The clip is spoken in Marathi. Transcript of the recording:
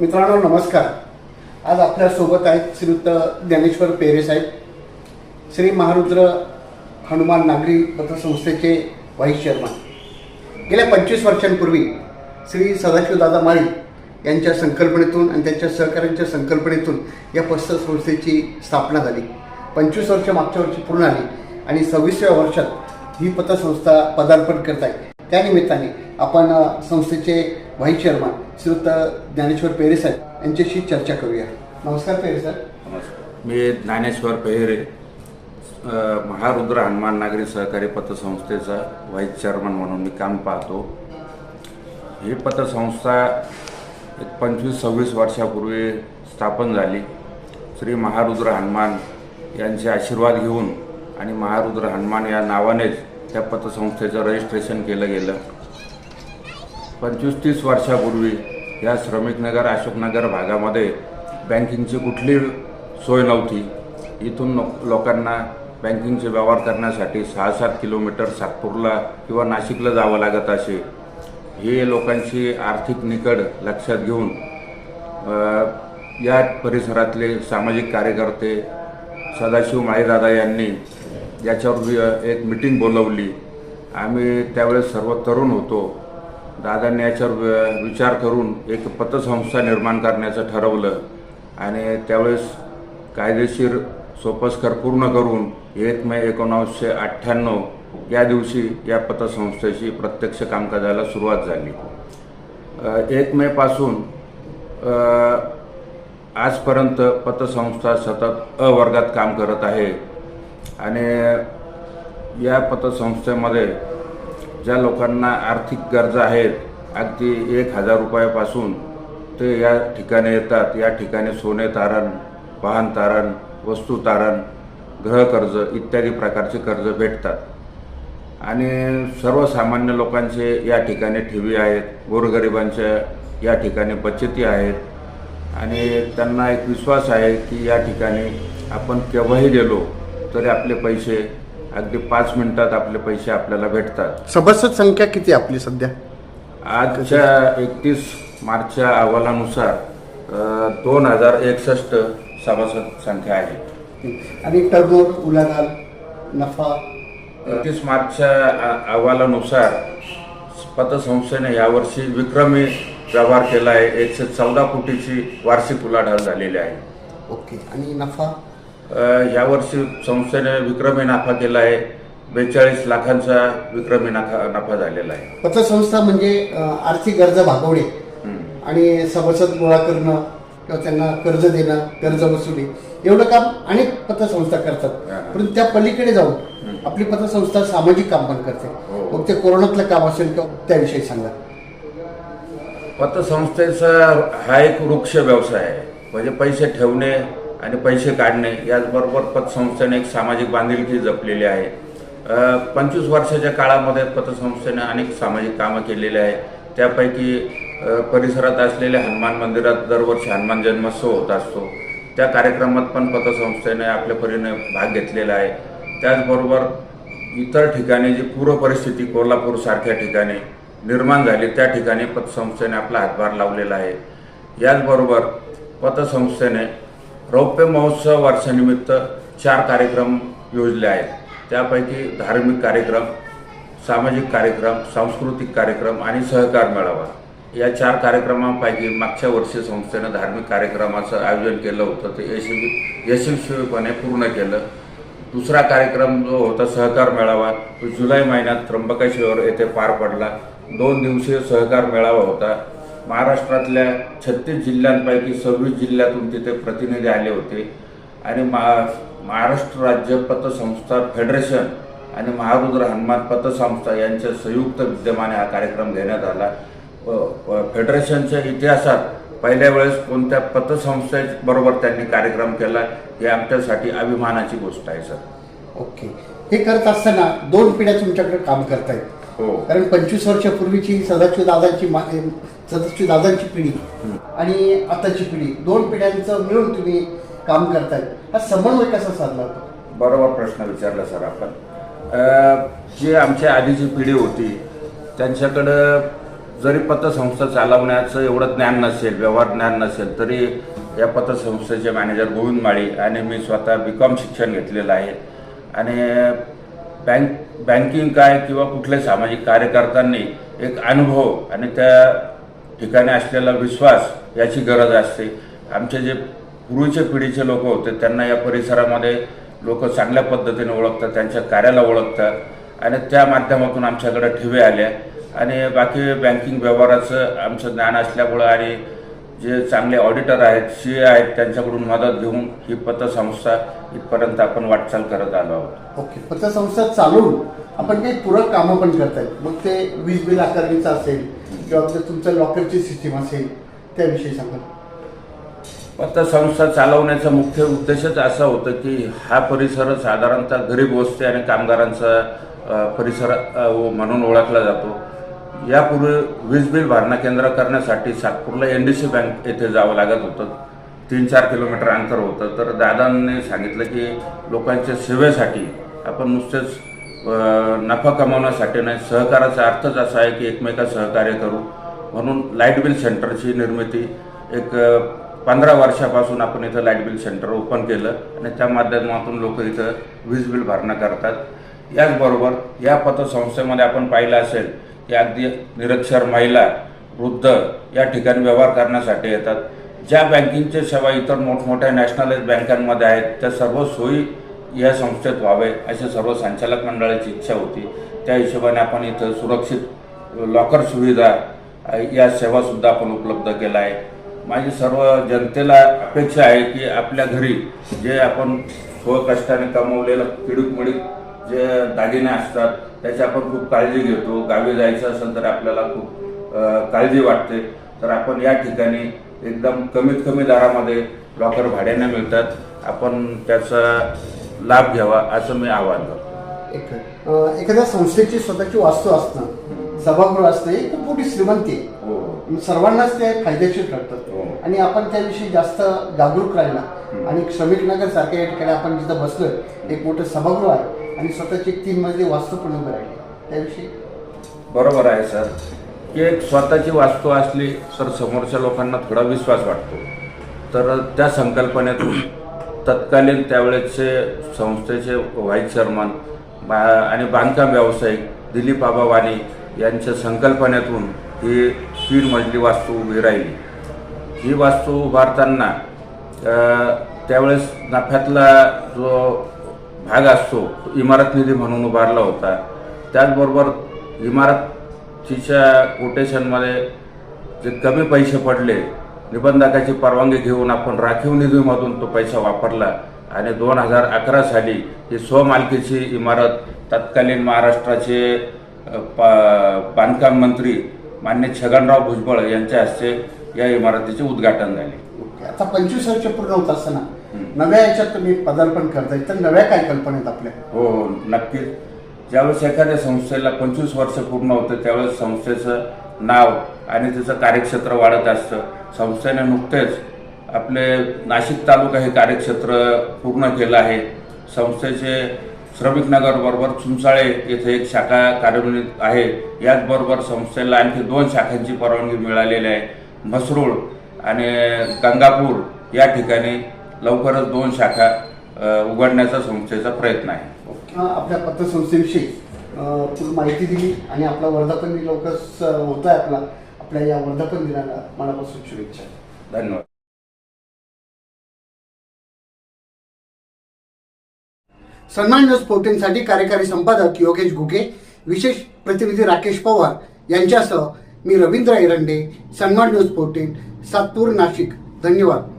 मित्रांनो नमस्कार. आज आपल्यासोबत आहेत श्रीयुक्त ज्ञानेश्वर पेरे साहेब. श्री महारुद्र हनुमान नागरी पत्रसंस्थेचे व्हाईस चेअरमन. गेल्या पंचवीस वर्षांपूर्वी श्री सदाशिवदादा माळी यांच्या संकल्पनेतून आणि त्यांच्या सहकाऱ्यांच्या संकल्पनेतून या पत्रसंस्थेची स्थापना झाली. पंचवीस वर्ष मागच्या वर्षी पूर्ण आली आणि सव्वीसव्या वर्षात ही पतसंस्था पदार्पण करत आहे त्यानिमित्ताने आपण संस्थेचे व्हाईस चेअरमन श्रीयुत ज्ञानेश्वर पेरे साहेब यांच्याशी चर्चा करूया. नमस्कार पेरे सर. नमस्कार. मी ज्ञानेश्वर पेहरे महारुद्र हनुमान नागरी सहकारी पतसंस्थेचा व्हाईस चेअरमन म्हणून मी काम पाहतो. ही पतसंस्था एक पंचवीस सव्वीस वर्षापूर्वी स्थापन झाली. श्री महारुद्र हनुमान यांचे आशीर्वाद घेऊन आणि महारुद्र हनुमान या नावानेच त्या पतसंस्थेचं रजिस्ट्रेशन केलं गेलं. पंचवीस तीस वर्षापूर्वी या श्रमिकनगर अशोकनगर भागामध्ये बँकिंगची कुठली सोय नव्हती. इथून लो लोकांना बँकिंगचे व्यवहार करण्यासाठी सहा सात किलोमीटर सातपूरला किंवा नाशिकला जावं लागत असे. हे लोकांची आर्थिक निकड लक्षात घेऊन या परिसरातले सामाजिक कार्यकर्ते सदाशिव माळीदादा यांनी याच्यावर एक मिटिंग बोलवली. आम्ही त्यावेळेस सर्व तरुण होतो. दादांनी याच्यावर विचार करून एक पतसंस्था निर्माण करण्याचं ठरवलं. आणि त्यावेळेस कायदेशीर सोपस्कर पूर्ण करून एक मे एकोणावीसशे अठ्ठ्याण्णव या दिवशी या पतसंस्थेची प्रत्यक्ष कामकाजाला सुरुवात झाली. एक मेपासून आजपर्यंत पतसंस्था सतत अ वर्गात काम करत आहे. आणि या पतसंस्थेमध्ये ज्या लोकांना आर्थिक गरजा आहेत अगदी एक हजार रुपयापासून ते या ठिकाणी येतात. या ठिकाणी सोने तारण वाहन तारण वस्तू तारण गृहकर्ज इत्यादी प्रकारचे कर्ज भेटतात. आणि सर्वसामान्य लोकांचे या ठिकाणी ठेवी आहेत गोरगरिबांच्या या ठिकाणी बचती आहेत. आणि त्यांना एक विश्वास आहे की या ठिकाणी आपण केव्हाही गेलो तरी आपले पैसे अगदी पाच मिनिटात आपले पैसे आपल्याला भेटतात. सभासद संख्या किती आपली सध्या? आजच्या एकतीस मार्चच्या अहवालानुसार दोन हजार एकसष्ट सभासद संख्या आहे. आणि टर्नओव्हर उलाढाल नफा? एकतीस मार्चच्या अहवालानुसार पतसंस्थेने यावर्षी विक्रमी व्यवहार केला आहे एकशे चौदा कोटीची वार्षिक उलाढाल झालेली आहे. ओके. आणि नफा? यावर्षी संस्थेने विक्रमी नफा केला आहे. बेचाळीस लाखांचा विक्रमी नफा नफा झालेला आहे. पतसंस्था म्हणजे आर्थिक गरजा भागवणे. आणि सभासद गोळा करणं किंवा त्यांना कर्ज देणं कर्ज वसुली एवढं काम अनेक पतसंस्था करतात. परंतु त्या पलीकडे जाऊन आपली पतसंस्था सामाजिक काम पण करते. हो. मग ते कोरोनातलं काम असेल किंवा त्याविषयी सांगा. पतसंस्थेचा हा एक वृक्ष व्यवसाय आहे. म्हणजे पैसे ठेवणे आणि पैसे काढणे याचबरोबर पतसंस्थेने एक सामाजिक बांधिलकी जपलेली आहे. पंचवीस वर्षाच्या काळामध्ये पतसंस्थेने अनेक सामाजिक कामं केलेली आहे. त्यापैकी परिसरात असलेल्या हनुमान मंदिरात दरवर्षी हनुमान जन्मोत्सव होत असतो. त्या कार्यक्रमात पण पतसंस्थेने आपल्या परीने भाग घेतलेला आहे. त्याचबरोबर इतर ठिकाणी जी पूरपरिस्थिती परिस्थिती ठिकाणी निर्माण झाली त्या ठिकाणी पतसंस्थेने आपला हातभार लावलेला आहे. याचबरोबर पतसंस्थेने रौप्य महोत्सव वर्षानिमित्त चार कार्यक्रम योजले आहेत. त्यापैकी धार्मिक कार्यक्रम सामाजिक कार्यक्रम सांस्कृतिक कार्यक्रम आणि सहकार मेळावा. या चार कार्यक्रमांपैकी मागच्या वर्षी संस्थेनं धार्मिक कार्यक्रमाचं आयोजन केलं होतं. ते यशस्वी यशस्वीपणे पूर्ण केलं. दुसरा कार्यक्रम जो होता सहकार मेळावा तो जुलै महिन्यात त्र्यंबकेश्वर येथे पार पडला. दोन दिवसीय सहकार मेळावा होता. महाराष्ट्रातल्या छत्तीस जिल्ह्यांपैकी सव्वीस जिल्ह्यातून तिथे प्रतिनिधी आले होते. आणि मा महाराष्ट्र राज्य पतसंस्था फेडरेशन आणि महारुद्र हनुमान पतसंस्था यांच्या संयुक्त विद्यमाने हा कार्यक्रम घेण्यात आला. फेडरेशनच्या इतिहासात पहिल्या वेळेस कोणत्या पतसंस्थेबरोबर त्यांनी कार्यक्रम केला हे आमच्यासाठी अभिमानाची गोष्ट आहे सर. ओके. हे करत असताना दोन पिढ्या तुमच्याकडे काम करतायत. हो. कारण पंचवीस वर्षापूर्वीची सदाशिव दादांची सदाशिव दादांची पिढी आणि आताची पिढी दोन पिढ्यांचं मिळून तुम्ही काम करताय. हा समन्वय कसा साधला होता? बरोबर प्रश्न विचारला सर आपण. जी आमच्या आधीची पिढी होती त्यांच्याकडं जरी पतसंस्था चालवण्याचं एवढं ज्ञान नसेल व्यवहार ज्ञान नसेल तरी या पतसंस्थेचे मॅनेजर गोविंद माळी आणि मी स्वतः बी कॉम शिक्षण घेतलेलं आहे. आणि बँक बँकिंग काय किंवा कुठल्या सामाजिक कार्यकर्त्यांनी एक अनुभव आणि त्या ठिकाणी असलेला विश्वास याची गरज असते. आमचे जे पूर्वीच्या पिढीचे लोक होते त्यांना या परिसरामध्ये लोक चांगल्या पद्धतीने ओळखतात त्यांच्या कार्याला ओळखतात आणि त्या माध्यमातून आमच्याकडे ठेवे आल्या आणि बाकी बँकिंग व्यवहाराचं आमचं ज्ञान असल्यामुळं आणि जे चांगले ऑडिटर आहेत सी ए आहेत त्यांच्याकडून मदत घेऊन ही पतसंस्था इथपर्यंत आपण वाटचाल करत आलो आहोत. ओके पतसंस्था चालवून आपण काही पूरक कामं पण करतायत. मग ते वीज बिल आकारणीचं असेल किंवा ते तुमचं लॉकरची सिस्टीम असेल त्याविषयी सांगा. पतसंस्था चालवण्याचा मुख्य उद्देशच असा होतं की हा परिसर साधारणतः गरीब वस्ती आणि कामगारांचा परिसर म्हणून ओळखला जातो. यापूर्वी वीज बिल भरणा केंद्र करण्यासाठी सातपूरला एन डी सी बँक येथे जावं लागत होतं. तीन चार किलोमीटर अंतर होतं. तर दादांनी सांगितलं की लोकांच्या सेवेसाठी आपण नुसतेच नफा कमावण्यासाठी नाही सहकाराचा अर्थच असा आहे की एकमेका सहकार्य करू. म्हणून लाइट बिल सेंटरची निर्मिती एक पंधरा वर्षापासून आपण इथं लाइट बिल सेंटर ओपन केलं आणि त्या माध्यमातून लोक इथं वीज बिल भरणा करतात. याचबरोबर या पतसंस्थेमध्ये आपण पाहिलं असेल या अगदी निरक्षर महिला वृद्ध या ठिकाणी व्यवहार करण्यासाठी येतात. ज्या बँकिंगच्या सेवा इतर मोठमोठ्या नॅशनलाइज बँकांमध्ये आहेत त्या सर्व सोयी या संस्थेत व्हावे अशी सर्व संचालक मंडळाची इच्छा होती. त्या हिशोबाने आपण इथं सुरक्षित लॉकर सुविधा या सेवासुद्धा आपण उपलब्ध केला आहे माझी सर्व जनतेला अपेक्षा आहे की आपल्या घरी जे आपण स्वकष्टाने कमवलेलं किडूक मिडूक जे दागिने असतात त्याची आपण खूप काळजी घेतो. गावी जायचं असेल तर आपल्याला खूप काळजी वाटते. तर आपण या ठिकाणी एकदम कमीत कमी दरामध्ये लॉकर भाड्याने मिळतात. आपण त्याचा लाभ घ्यावा असं मी आवाहन करतो. एक एखाद्या संस्थेची स्वतःची वास्तू असणं सभागृह असणं ही खूप मोठी श्रीमंती आहे. हो. सर्वांनाच ते फायदेशीर ठरतात हो. आणि आपण त्याविषयी जास्त जागरूक राहिला आणि श्रमिक नगर सारख्या या ठिकाणी आपण जिथं बसलोय एक मोठं सभागृह आहे. आणि स्वतःची तीन मजली वास्तू पण उभं राहिली. त्याविषयी? बरोबर आहे सर. की एक स्वतःची वास्तू असली तर समोरच्या लोकांना थोडा विश्वास वाटतो. तर त्या संकल्पनेतून तत्कालीन त्यावेळेचे संस्थेचे व्हाईस चेअरमन बा आणि बांधकाम व्यावसायिक दिलीप आबा वाणी यांच्या संकल्पनेतून ही तीन मजली वास्तू उभी राहिली. ही वास्तू उभारताना त्यावेळेस नफ्यातला जो भाग असतो. इमारत निधी म्हणून उभारला होता. त्याचबरोबर इमारतीच्या कोटेशनमध्ये जे कमी पैसे पडले निबंधकाची परवानगी घेऊन आपण राखीव निधीमधून तो पैसा वापरला आणि दोन हजार अकरा साली ही स्वमालकीची इमारत तत्कालीन महाराष्ट्राचे पा- बांधकाम मंत्री मान्य छगनराव भुजबळ यांच्या हस्ते या इमारतीचे उद्घाटन झाले. आता पंचवीस वर्ष पूर्ण होत असताना नव्या याच्यात तुम्ही पदार्पण करताय तर नव्या काय कल्पना आहेत आपल्या? हो हो नक्कीच. ज्यावेळेस एखाद्या संस्थेला पंचवीस वर्ष पूर्ण होतं त्यावेळेस संस्थेचं नाव आणि त्याचं कार्यक्षेत्र वाढत असतं. संस्थेने नुकतेच आपले नाशिक तालुका हे कार्यक्षेत्र पूर्ण केलं आहे. संस्थेचे श्रमिक नगर बरोबर चुंचाळे येथे एक शाखा कार्यान्वित आहे. याचबरोबर संस्थेला आणखी दोन शाखांची परवानगी मिळालेली आहे. म्हसरूळ आणि गंगापूर या ठिकाणी लवकरच दोन शाखा उघडण्याचा संस्थेचा प्रयत्न आहे. आपल्या पूर्ण माहिती दिली आणि आपला वर्धापन दिन लवकरच होत आहे आपला. आपल्या या वर्धापन दिनाला मनापासून शुभेच्छा. धन्यवाद. सन्मान न्यूज फोर्टीनसाठी कार्यकारी संपादक योगेश घुगे विशेष प्रतिनिधी राकेश पवार यांच्यासह मी रवींद्र एरंडे सन्मान न्यूज फोर्टीन सातपूर नाशिक. धन्यवाद.